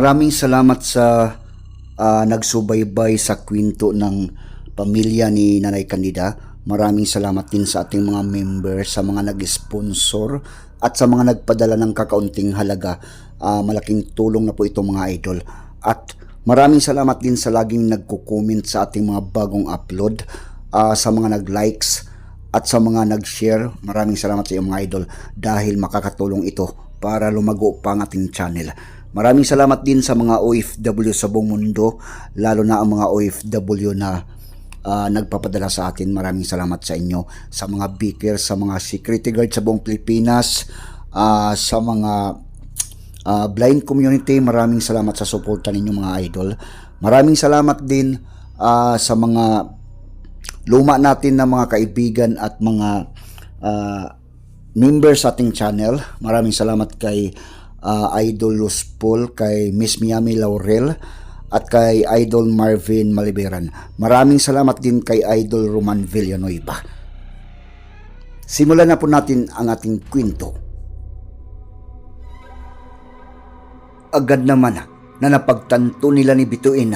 Maraming salamat sa ah, nagsubaybay sa kwento ng pamilya ni Nanay Candida. Maraming salamat din sa ating mga member, sa mga nag-sponsor at sa mga nagpadala ng kakaunting halaga. Ah, malaking tulong na po ito mga idol. At maraming salamat din sa laging nagko-comment sa ating mga bagong upload, ah, sa mga nag-likes at sa mga nag-share. Maraming salamat sa iyo mga idol dahil makakatulong ito para lumago pa ang ating channel. Maraming salamat din sa mga OFW sa buong mundo, lalo na ang mga OFW na ah, nagpapadala sa atin. Maraming salamat sa inyo. Sa mga beaker, sa mga security guard sa buong Pilipinas, ah, sa mga ah, blind community, maraming salamat sa suporta ninyo mga idol. Maraming salamat din ah, sa mga luma natin na mga kaibigan at mga ah, members sa ating channel. Maraming salamat kay ah, Idol Luz kay Miss Miami Laurel, at kay Idol Marvin Maliberan. Maraming salamat din kay Idol Roman Villanueva. Simulan na po natin ang ating kwento. Agad naman na napagtanto nila ni Bituin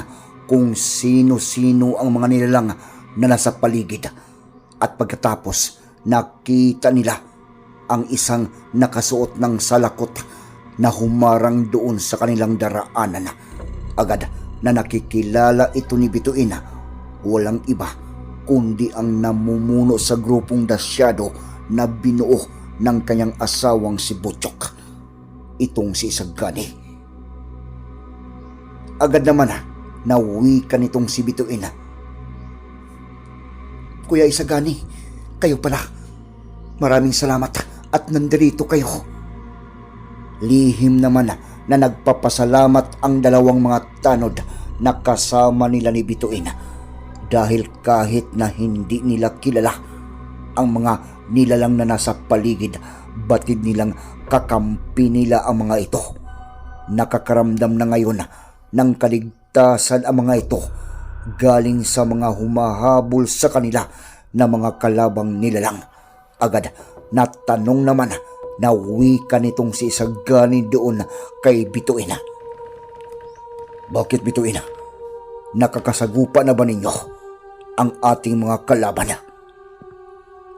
kung sino-sino ang mga nilalang na nasa paligid. At pagkatapos, nakita nila ang isang nakasuot ng salakot na humarang doon sa kanilang daraanan. Agad na nakikilala ito ni Bituin. Walang iba kundi ang namumuno sa grupong dasyado na binuo ng kanyang asawang si Butchok. Itong si Isagani. Agad naman nawi ka nitong si Bituin. Kuya Isagani, kayo pala. Maraming salamat at nandirito kayo. Lihim naman na nagpapasalamat ang dalawang mga tanod na kasama nila ni Bituin dahil kahit na hindi nila kilala ang mga nilalang na nasa paligid, batid nilang kakampi nila ang mga ito. Nakakaramdam na ngayon ng kaligtasan ang mga ito galing sa mga humahabol sa kanila na mga kalabang nilalang. Agad natanong naman na wika nitong si Isagani doon kay Bituina. Bakit Bituina? Nakakasagupa na ba ninyo ang ating mga kalaban?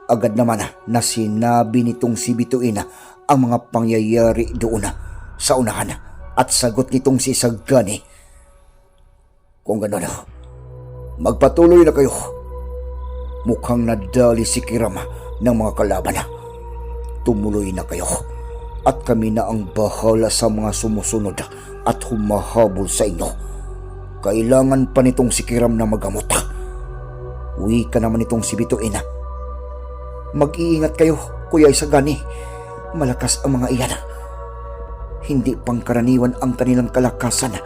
Agad naman na sinabi nitong si Bituina ang mga pangyayari doon sa unahan at sagot nitong si Isagani. Kung gano'n, magpatuloy na kayo. Mukhang nadali si Kiram ng mga kalaban. Tumuloy na kayo at kami na ang bahala sa mga sumusunod at humahabol sa inyo. Kailangan pa nitong si Kiram na magamot. Uwi ka naman itong si Bituin. Mag-iingat kayo, Kuya Isagani. Malakas ang mga iyan. Hindi pangkaraniwan ang kanilang kalakasan.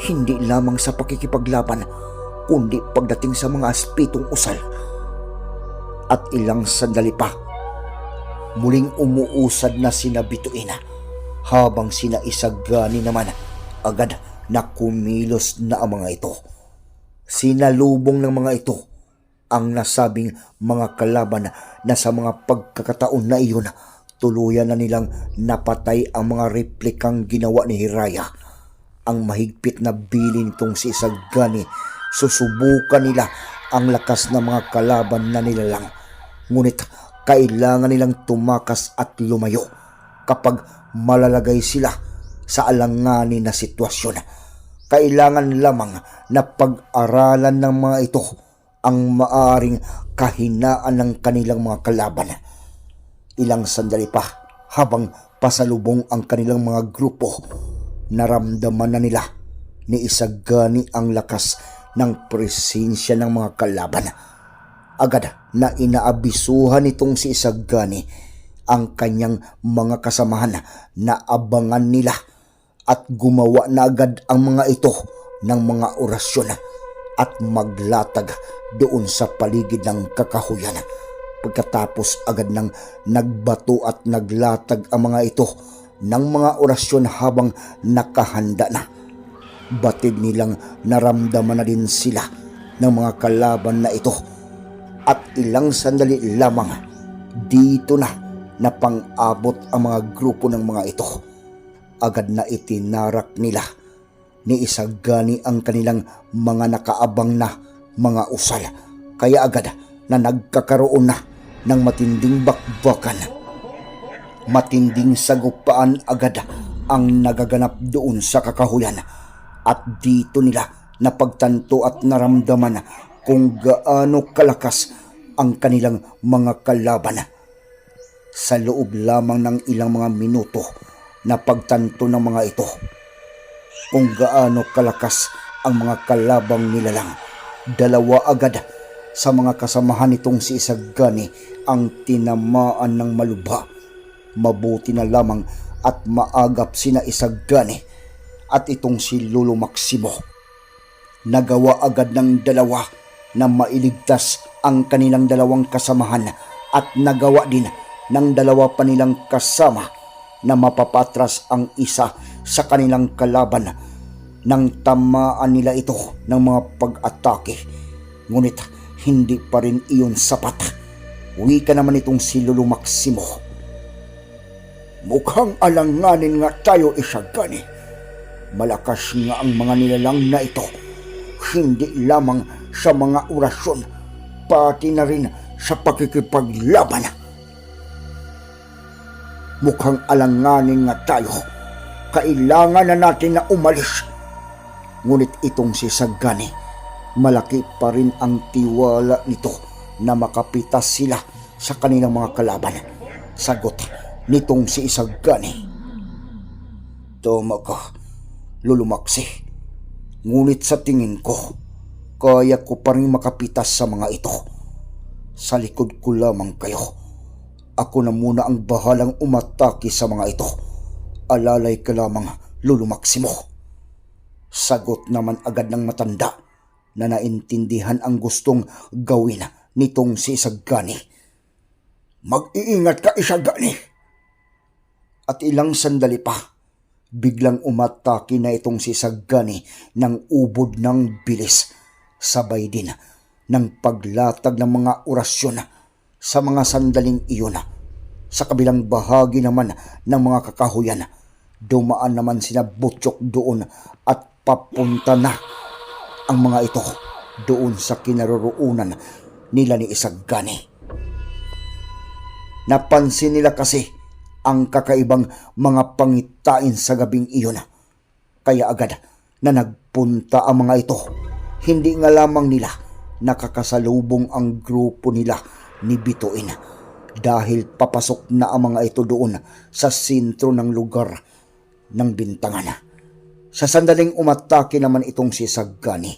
Hindi lamang sa pakikipaglaban, kundi pagdating sa mga aspitong usal. At ilang sandali pa, muling umuusad na sina Bituina habang sina Isagani naman agad na kumilos na ang mga ito. Sinalubong ng mga ito ang nasabing mga kalaban na sa mga pagkakataon na iyon tuluyan na nilang napatay ang mga replikang ginawa ni Hiraya. Ang mahigpit na bili nitong si Isagani, susubukan nila ang lakas ng mga kalaban na nilalang. Ngunit kailangan nilang tumakas at lumayo kapag malalagay sila sa alanganin na sitwasyon. Kailangan lamang na pag-aralan ng mga ito ang maaring kahinaan ng kanilang mga kalaban. Ilang sandali pa habang pasalubong ang kanilang mga grupo, naramdaman na nila ni Isagani ang lakas ng presensya ng mga kalaban. Agad na inaabisuhan nitong si Isagani ang kanyang mga kasamahan na abangan nila at gumawa na agad ang mga ito ng mga orasyon at maglatag doon sa paligid ng kakahuyan. Pagkatapos agad ng nagbato at naglatag ang mga ito ng mga orasyon habang nakahanda na. Batid nilang naramdaman na din sila ng mga kalaban na ito at ilang sandali lamang dito na na pang-abot ang mga grupo ng mga ito. Agad na itinarak nila ni Isagani ang kanilang mga nakaabang na mga usal. Kaya agad na nagkakaroon na ng matinding bakbakan. Matinding sagupaan agad ang nagaganap doon sa kakahuyan at dito nila napagtanto at naramdaman kung gaano kalakas ang kanilang mga kalaban. Sa loob lamang ng ilang mga minuto na pagtanto ng mga ito kung gaano kalakas ang mga kalabang nilalang. Dalawa agad sa mga kasamahan nitong si Isagani ang tinamaan ng malubha. Mabuti na lamang at maagap sina Isagani at itong si Lolo Maximo. Nagawa agad ng dalawa na mailigtas ang kanilang dalawang kasamahan at nagawa din ng dalawa pa nilang kasama na mapapatras ang isa sa kanilang kalaban nang tamaan nila ito ng mga pag-atake. Ngunit hindi pa rin iyon sapat. Uwi ka naman itong si Lolo Maximo. Mukhang alanganin nga tayo isagani. Malakas nga ang mga nilalang na ito. Hindi lamang sa mga orasyon, pati na rin sa pakikipaglaban. Mukhang alanganin nga tayo. Kailangan na natin na umalis. Ngunit itong si Sagani, malaki pa rin ang tiwala nito na makapitas sila sa kanilang mga kalaban. Sagot nitong si Isagani. Tama ka, lulumaksi. Ngunit sa tingin ko, kaya ko pa rin makapitas sa mga ito. Sa likod ko lamang kayo. Ako na muna ang bahalang umatake sa mga ito. Alalay ka lamang, lulumaksi mo. Sagot naman agad ng matanda na naintindihan ang gustong gawin nitong si Isagani. Mag-iingat ka, Isagani! At ilang sandali pa, biglang umatake na itong si Sagani ng ubod ng bilis. Sabay din ng paglatag ng mga orasyon sa mga sandaling iyon. Sa kabilang bahagi naman ng mga kakahuyan, dumaan naman sina Butchok doon at papunta na ang mga ito doon sa kinaroroonan nila ni Isagani. Napansin nila kasi ang kakaibang mga pangitain sa gabing iyon. Kaya agad na nagpunta ang mga ito. Hindi nga lamang nila nakakasalubong ang grupo nila ni Bituin dahil papasok na ang mga ito doon sa sentro ng lugar ng bintangan. Sa sandaling umatake naman itong si Sagani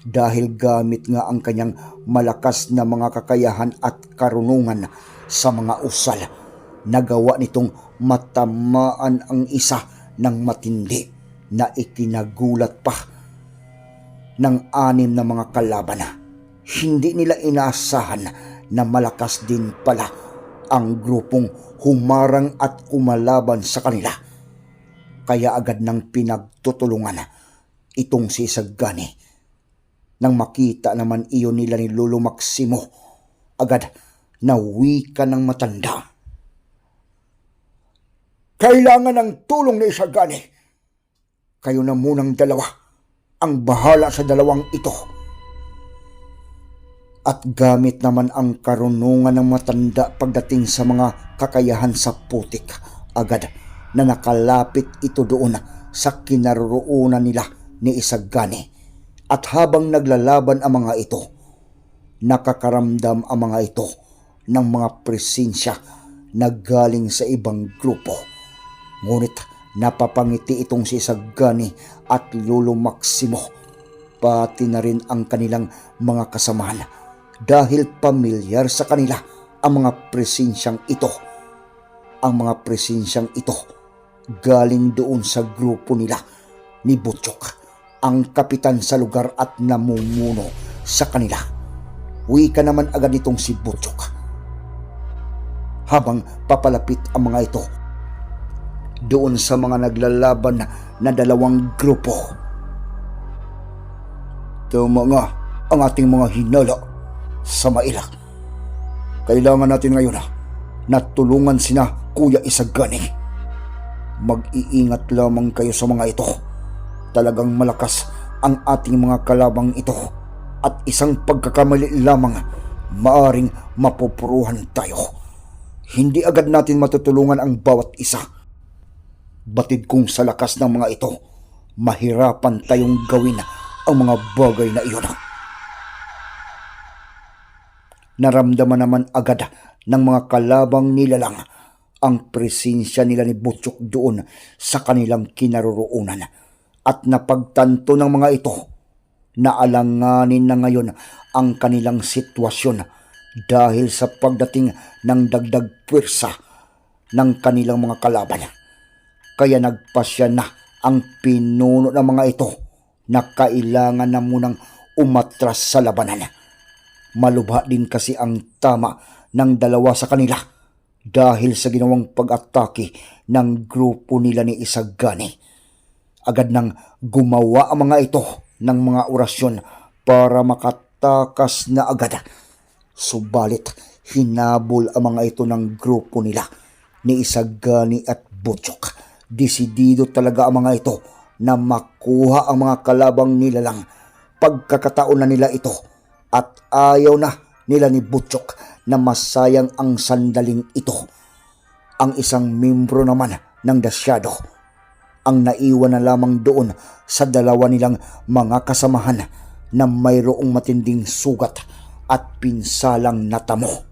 dahil gamit nga ang kanyang malakas na mga kakayahan at karunungan sa mga usal nagawa nitong matamaan ang isa ng matindi na ikinagulat pa ng anim na mga kalaban. Hindi nila inaasahan na malakas din pala ang grupong humarang at kumalaban sa kanila. Kaya agad nang pinagtutulungan itong si Sagani. Nang makita naman iyon nila ni Lolo Maximo, agad nawi ka ng matanda kailangan ng tulong ni Isagani. Kayo na munang dalawa ang bahala sa dalawang ito. At gamit naman ang karunungan ng matanda pagdating sa mga kakayahan sa putik, agad na nakalapit ito doon sa kinaroroonan nila ni Isagani. At habang naglalaban ang mga ito, nakakaramdam ang mga ito ng mga presensya na galing sa ibang grupo Ngunit napapangiti itong si Sagani at Lolo Maximo, pati na rin ang kanilang mga kasamahan dahil pamilyar sa kanila ang mga presensyang ito. Ang mga presensyang ito galing doon sa grupo nila ni Butchok, ang kapitan sa lugar at namumuno sa kanila. Uwi ka naman agad itong si Butchok. Habang papalapit ang mga ito, doon sa mga naglalaban na dalawang grupo. Tama nga ang ating mga hinala sa mailak. Kailangan natin ngayon na tulungan sina Kuya Isagani. Mag-iingat lamang kayo sa mga ito. Talagang malakas ang ating mga kalabang ito at isang pagkakamali lamang maaring mapupuruhan tayo. Hindi agad natin matutulungan ang bawat isa. Batid kong sa lakas ng mga ito, mahirapan tayong gawin ang mga bagay na iyon. Naramdaman naman agad ng mga kalabang nilalang ang presensya nila ni Butchok doon sa kanilang kinaroroonan at napagtanto ng mga ito na alanganin na ngayon ang kanilang sitwasyon dahil sa pagdating ng dagdag pwersa ng kanilang mga kalaban. Kaya nagpasya na ang pinuno ng mga ito na kailangan na munang umatras sa labanan. Malubha din kasi ang tama ng dalawa sa kanila dahil sa ginawang pag-atake ng grupo nila ni Isagani. Agad nang gumawa ang mga ito ng mga orasyon para makatakas na agad. Subalit, hinabol ang mga ito ng grupo nila ni Isagani at Butchok. Desidido talaga ang mga ito na makuha ang mga kalabang nila lang pagkakataon na nila ito at ayaw na nila ni Butchok na masayang ang sandaling ito. Ang isang membro naman ng The Shadow ang naiwan na lamang doon sa dalawa nilang mga kasamahan na mayroong matinding sugat at pinsalang natamo.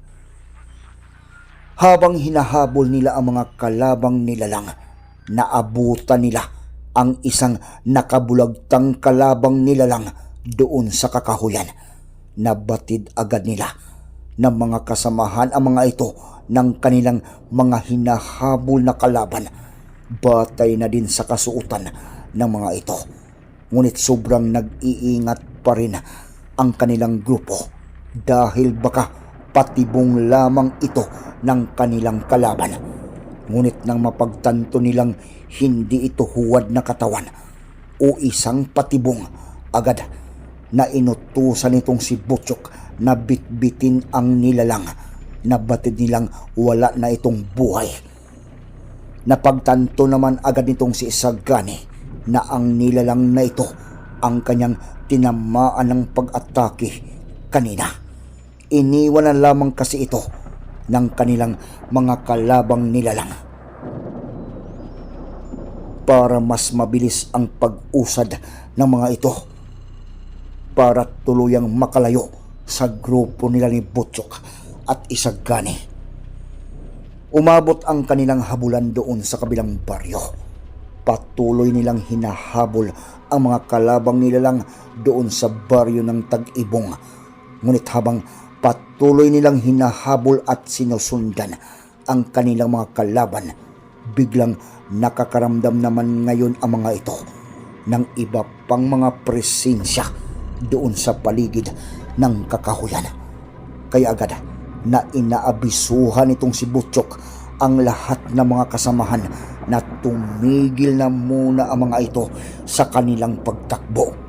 Habang hinahabol nila ang mga kalabang nilalang, naabutan nila ang isang nakabulagtang kalabang nilalang doon sa kakahuyan. Nabatid agad nila ng mga kasamahan ang mga ito ng kanilang mga hinahabol na kalaban. Batay na din sa kasuotan ng mga ito. Ngunit sobrang nag-iingat pa rin ang kanilang grupo dahil baka patibong lamang ito ng kanilang kalaban. Ngunit nang mapagtanto nilang hindi ito huwad na katawan o isang patibong, agad na inutusan itong si Butchok na bitbitin ang nilalang na batid nilang wala na itong buhay. Napagtanto naman agad nitong si Isagani na ang nilalang na ito ang kanyang tinamaan ng pag-atake kanina. Iniwan na lamang kasi ito ng kanilang mga kalabang nilalang. Para mas mabilis ang pag-usad ng mga ito para tuluyang makalayo sa grupo nila ni Butchok at Isagani. Umabot ang kanilang habulan doon sa kabilang baryo. Patuloy nilang hinahabol ang mga kalabang nilalang doon sa baryo ng Tag-Ibong. Ngunit habang patuloy nilang hinahabol at sinusundan ang kanilang mga kalaban, biglang nakakaramdam naman ngayon ang mga ito ng iba pang mga presensya doon sa paligid ng kakahuyan. Kaya agad na inaabisuhan itong si Butchok ang lahat ng mga kasamahan na tumigil na muna ang mga ito sa kanilang pagtakbo.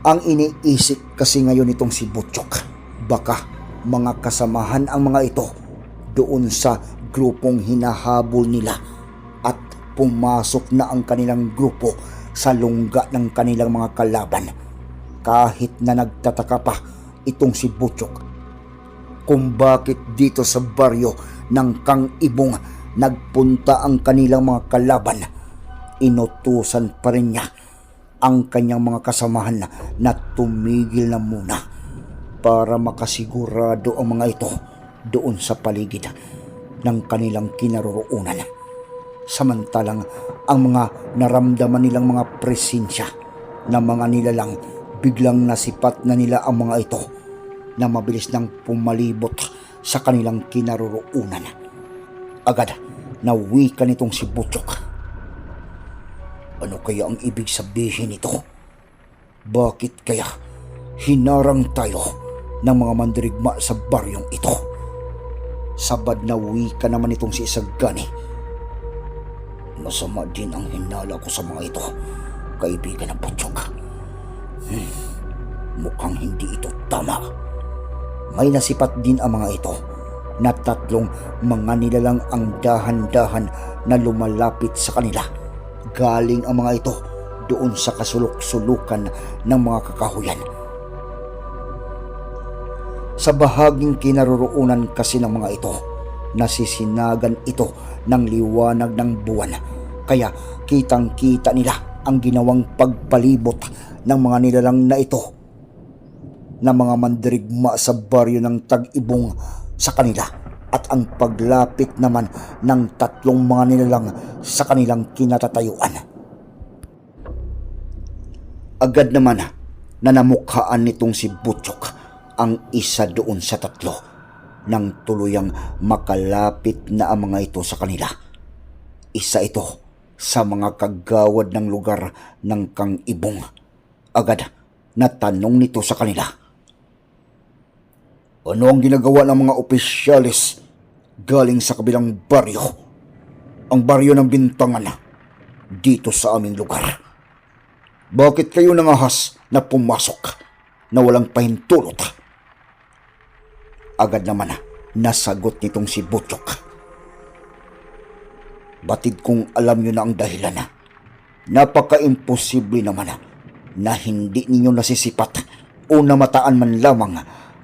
Ang iniisip kasi ngayon itong si Butchok, baka mga kasamahan ang mga ito doon sa grupong hinahabol nila at pumasok na ang kanilang grupo sa lungga ng kanilang mga kalaban kahit na nagtataka pa itong si Butchok kung bakit dito sa baryo ng Kang Ibong nagpunta ang kanilang mga kalaban. Inutusan pa rin niya ang kanyang mga kasamahan na, na tumigil na muna para makasigurado ang mga ito doon sa paligid ng kanilang kinaroroonan. Samantalang ang mga naramdaman nilang mga presensya ng mga nilalang biglang nasipat na nila ang mga ito na mabilis nang pumalibot sa kanilang kinaroroonan. Agad na wika nitong si Butchok. Ano kaya ang ibig sabihin nito? Bakit kaya hinarang tayo ng mga mandirigma sa baryong ito? Sabad na wika naman itong si Isagani. Masama din ang hinala ko sa mga ito, kaibigan ng Butchok. Hmm, mukhang hindi ito tama. May nasipat din ang mga ito na tatlong mga nilalang ang dahan-dahan na lumalapit sa kanila galing ang mga ito doon sa kasulok-sulukan ng mga kakahuyan. Sa bahaging kinaroroonan kasi ng mga ito, nasisinagan ito ng liwanag ng buwan. Kaya kitang-kita nila ang ginawang pagpalibot ng mga nilalang na ito na mga mandirigma sa baryo ng tag-ibong sa kanila at ang paglapit naman ng tatlong mga nilalang sa kanilang kinatatayuan. Agad naman na namukhaan nitong si Butchok ang isa doon sa tatlo nang tuluyang makalapit na ang mga ito sa kanila. Isa ito sa mga kagawad ng lugar ng Kang Ibong. Agad natanong nito sa kanila. Ano ang ginagawa ng mga opisyalis galing sa kabilang baryo? Ang baryo ng bintangan dito sa aming lugar. Bakit kayo nangahas na pumasok na walang pahintulot? Agad naman nasagot nitong si Butchok. Batid kong alam nyo na ang dahilan na. Napaka-imposible naman na hindi ninyo nasisipat o namataan man lamang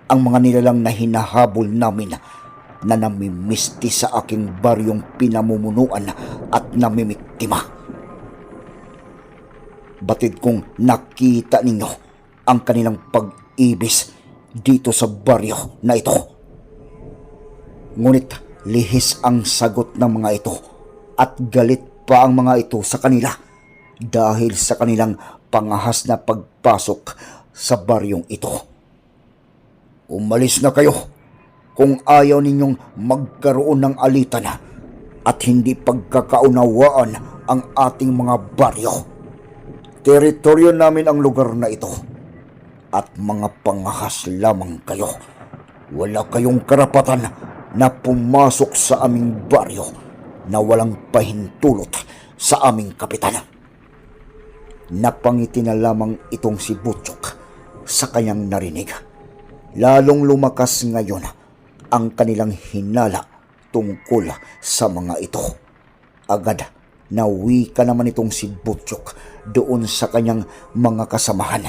ang mga nilalang na hinahabol namin na namimisti sa aking baryong pinamumunuan at namimiktima. Batid kong nakita ninyo ang kanilang pag-ibis dito sa baryo na ito. Ngunit lihis ang sagot ng mga ito at galit pa ang mga ito sa kanila dahil sa kanilang pangahas na pagpasok sa baryong ito. Umalis na kayo kung ayaw ninyong magkaroon ng alitan at hindi pagkakaunawaan ang ating mga baryo. Teritoryo namin ang lugar na ito at mga pangahas lamang kayo. Wala kayong karapatan na pumasok sa aming baryo na walang pahintulot sa aming kapitan. Napangiti na lamang itong si Butchok sa kanyang narinig. Lalong lumakas ngayon ang kanilang hinala tungkol sa mga ito. Agad nawi ka naman itong si Butchok doon sa kanyang mga kasamahan.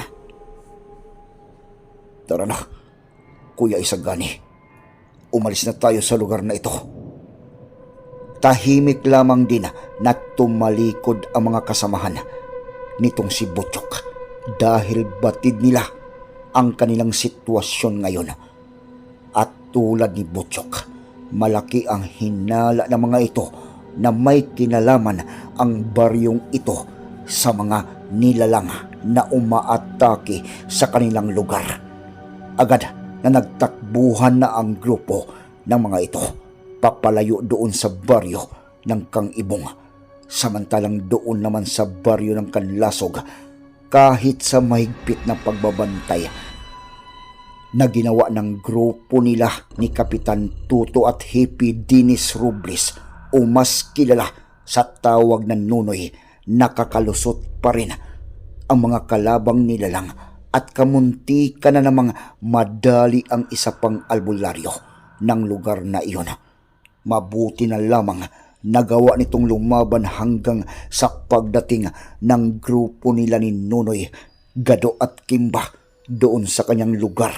Tara na, Kuya Isagani. Umalis na tayo sa lugar na ito. Tahimik lamang din na tumalikod ang mga kasamahan nitong si Butchok dahil batid nila ang kanilang sitwasyon ngayon. At tulad ni Butchok, malaki ang hinala ng mga ito na may kinalaman ang baryong ito sa mga nilalang na umaatake sa kanilang lugar. Agad na nagtakbuhan na ang grupo ng mga ito papalayo doon sa baryo ng Kang Ibong. Samantalang doon naman sa baryo ng Kanlasog kahit sa mahigpit na pagbabantay na ginawa ng grupo nila ni Kapitan Tuto at Hippie Dinis Robles o mas kilala sa tawag ng Nunoy nakakalusot pa rin ang mga kalabang nilalang at kamunti ka na namang madali ang isa pang albularyo ng lugar na iyon. Mabuti na lamang nagawa nitong lumaban hanggang sa pagdating ng grupo nila ni Nunoy, Gado at Kimba doon sa kanyang lugar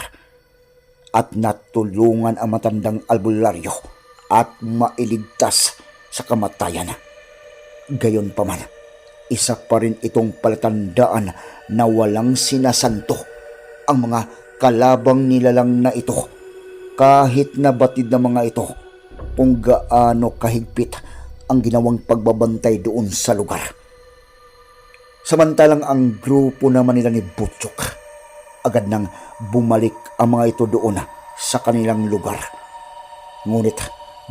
at natulungan ang matandang albularyo at mailigtas sa kamatayan. Gayon pa man, isa pa rin itong palatandaan na walang sinasanto ang mga kalabang nilalang na ito kahit na batid ng mga ito kung gaano kahigpit ang ginawang pagbabantay doon sa lugar. Samantalang ang grupo naman nila ni Butchok, agad nang bumalik ang mga ito doon sa kanilang lugar. Ngunit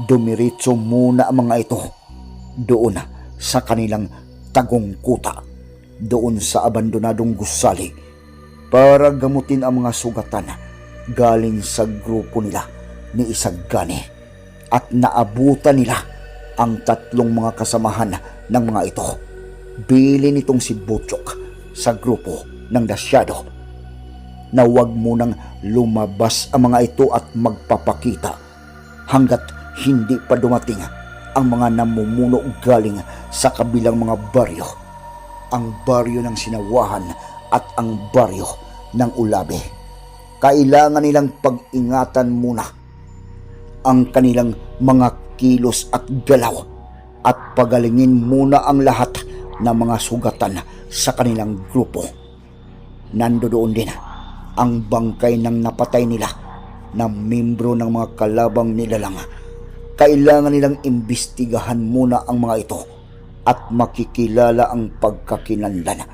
dumiritso muna ang mga ito doon sa kanilang tagong kuta doon sa abandonadong gusali para gamutin ang mga sugatan galing sa grupo nila ni Isagani at naabutan nila ang tatlong mga kasamahan ng mga ito. Bili nitong si Butchok sa grupo ng Dasyado na huwag munang lumabas ang mga ito at magpapakita hanggat hindi pa dumating ang mga namumuno galing sa kabilang mga baryo ang baryo ng Sinawahan at ang baryo ng Ulabe. Kailangan nilang pag-ingatan muna ang kanilang mga kilos at galaw at pagalingin muna ang lahat ng mga sugatan sa kanilang grupo. Nandoon din ang bangkay ng napatay nila na membro ng mga kalabang nilalang. Kailangan nilang imbestigahan muna ang mga ito at makikilala ang pagkakinanlan.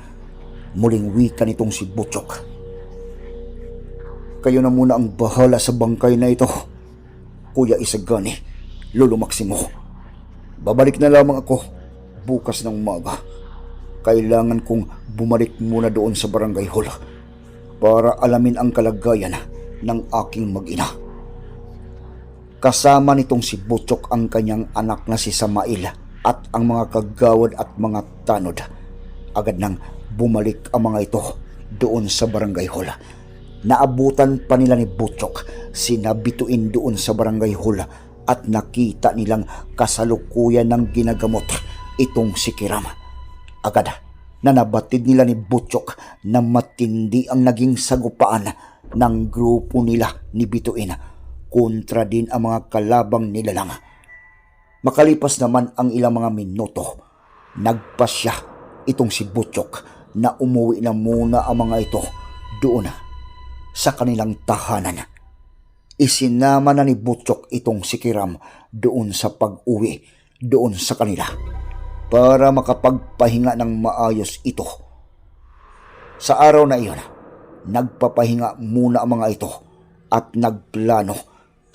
Muling wika nitong si Butchok. Kayo na muna ang bahala sa bangkay na ito. Kuya Isagani, Lolo Maximo. Babalik na lamang ako bukas ng umaga. Kailangan kong bumalik muna doon sa barangay hall para alamin ang kalagayan ng aking mag-ina. Kasama nitong si Butchok ang kanyang anak na si Samail at ang mga kagawad at mga tanod. Agad nang bumalik ang mga ito doon sa barangay hall. Naabutan pa nila ni Butchok sinabituin doon sa barangay hall at nakita nilang kasalukuyan ng ginagamot itong si Kiram. Agad na nabatid nila ni Butchok na matindi ang naging sagupaan ng grupo nila ni Bituin kontra din ang mga kalabang nilalang. Makalipas naman ang ilang mga minuto, nagpasya itong si Butchok na umuwi na muna ang mga ito doon sa kanilang tahanan. Isinama na ni Butchok itong si Kiram doon sa pag-uwi doon sa kanila para makapagpahinga ng maayos ito. Sa araw na iyon, nagpapahinga muna ang mga ito at nagplano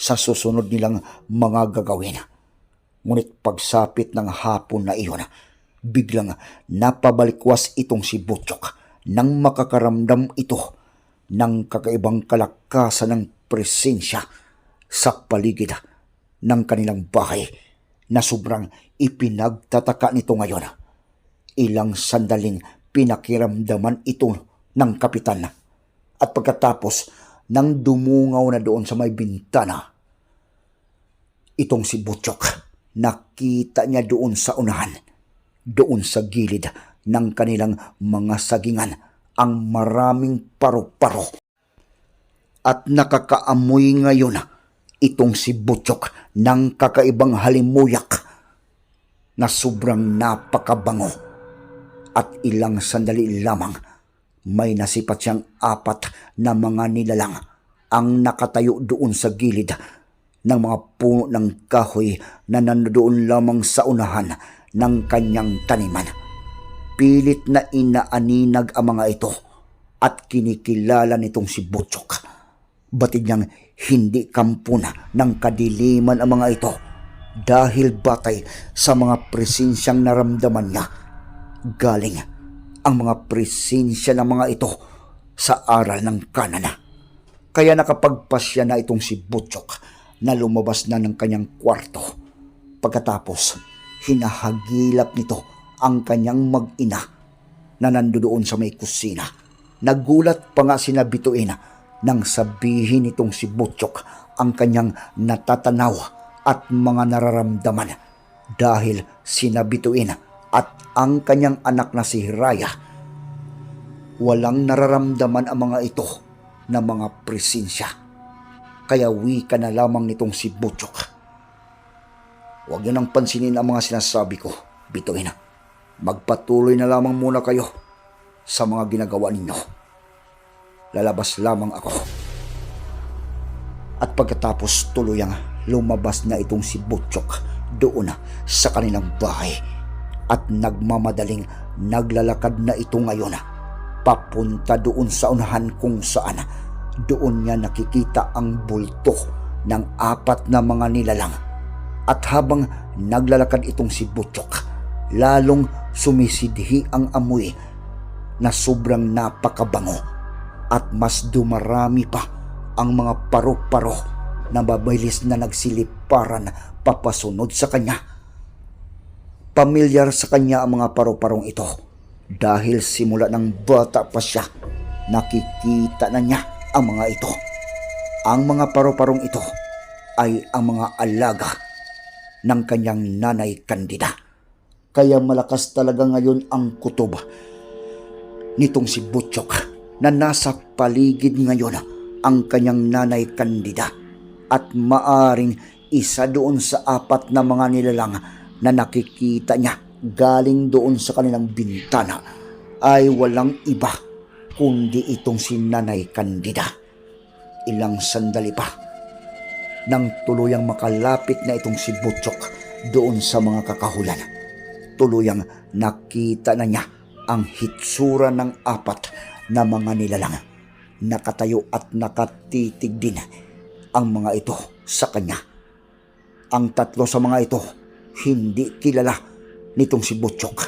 sa susunod nilang mga gagawin. Ngunit pagsapit ng hapon na iyon, biglang napabalikwas itong si Butchok nang makakaramdam ito ng kakaibang kalakasan ng presensya sa paligid ng kanilang bahay na sobrang ipinagtataka nito ngayon. Ilang sandaling pinakiramdaman ito ng kapitan at pagkatapos nang dumungaw na doon sa may bintana, itong si Butchok, nakita niya doon sa unahan, doon sa gilid ng kanilang mga sagingan, ang maraming paro-paro. At nakakaamoy ngayon itong si Butchok ng kakaibang halimuyak na sobrang napakabango. At ilang sandali lamang, may nasipat siyang apat na mga nilalang ang nakatayo doon sa gilid ng mga puno ng kahoy na nandoon lamang sa unahan ng kanyang taniman. Pilit na inaaninag ang mga ito at kinikilala nitong si Butchok. Batid niyang hindi kampuna ng kadiliman ang mga ito dahil batay sa mga presensyang naramdaman niya. Galing ang mga presensya ng mga ito sa aral ng kanana. Kaya nakapagpasya na itong si Butchok na lumabas na ng kanyang kwarto. Pagkatapos, hinahagilap nito ang kanyang mag-ina na nandoon sa may kusina. Nagulat pa nga sinabituin nang sabihin nitong si Butchok ang kanyang natatanaw at mga nararamdaman dahil sinabituin at ang kanyang anak na si Raya. Walang nararamdaman ang mga ito na mga presensya. Kaya wika na lamang nitong si Butchok. Huwag niyo nang pansinin ang mga sinasabi ko, bituin. Magpatuloy na lamang muna kayo sa mga ginagawa ninyo. Lalabas lamang ako. At pagkatapos tuluyang lumabas na itong si Butchok doon sa kanilang bahay at nagmamadaling naglalakad na ito ngayon papunta doon sa unahan kung saan doon niya nakikita ang bulto ng apat na mga nilalang at habang naglalakad itong si Butchok lalong sumisidhi ang amoy na sobrang napakabango at mas dumarami pa ang mga paro-paro na mabilis na nagsiliparan papasunod sa kanya. Pamilyar sa kanya ang mga paro-parong ito dahil simula ng bata pa siya, nakikita na niya ang mga ito. Ang mga paro-parong ito ay ang mga alaga ng kanyang nanay kandida. Kaya malakas talaga ngayon ang kutob nitong si Butchok na nasa paligid ngayon ang kanyang nanay Candida at maaring isa doon sa apat na mga nilalang na nakikita niya galing doon sa kanilang bintana ay walang iba kundi itong si Nanay Candida. Ilang sandali pa nang tuluyang makalapit na itong si Butchok doon sa mga kakahulan. Tuluyang nakita na niya ang hitsura ng apat na mga nilalang. Nakatayo at nakatitig din ang mga ito sa kanya. Ang tatlo sa mga ito hindi kilala nitong si Butchok.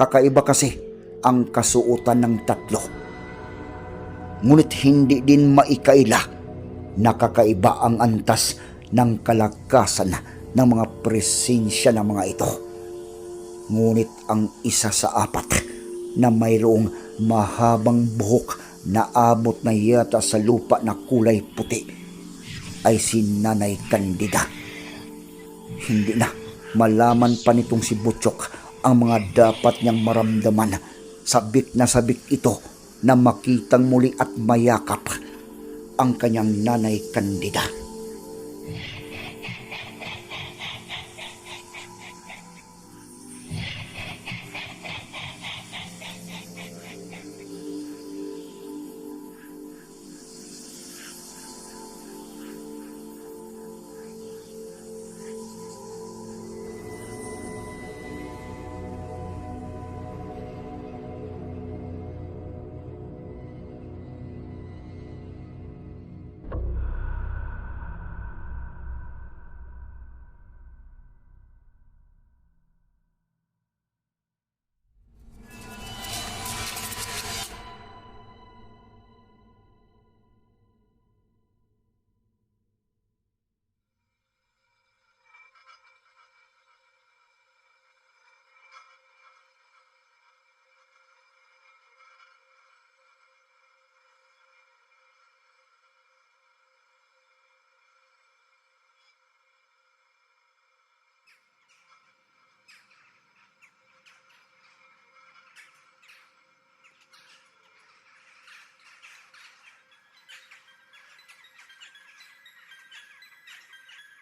Kakaiba kasi ang kasuotan ng tatlo. Ngunit hindi din maikaila nakakaiba ang antas ng kalakasan ng mga presensya ng mga ito. Ngunit ang isa sa apat na mayroong mahabang buhok na abot na yata sa lupa na kulay puti ay si Nanay Candida. Hindi na malaman pa nitong si Butchok ang mga dapat niyang maramdaman. Sabik na sabik ito na makitang muli at mayakap ang kanyang nanay Candida.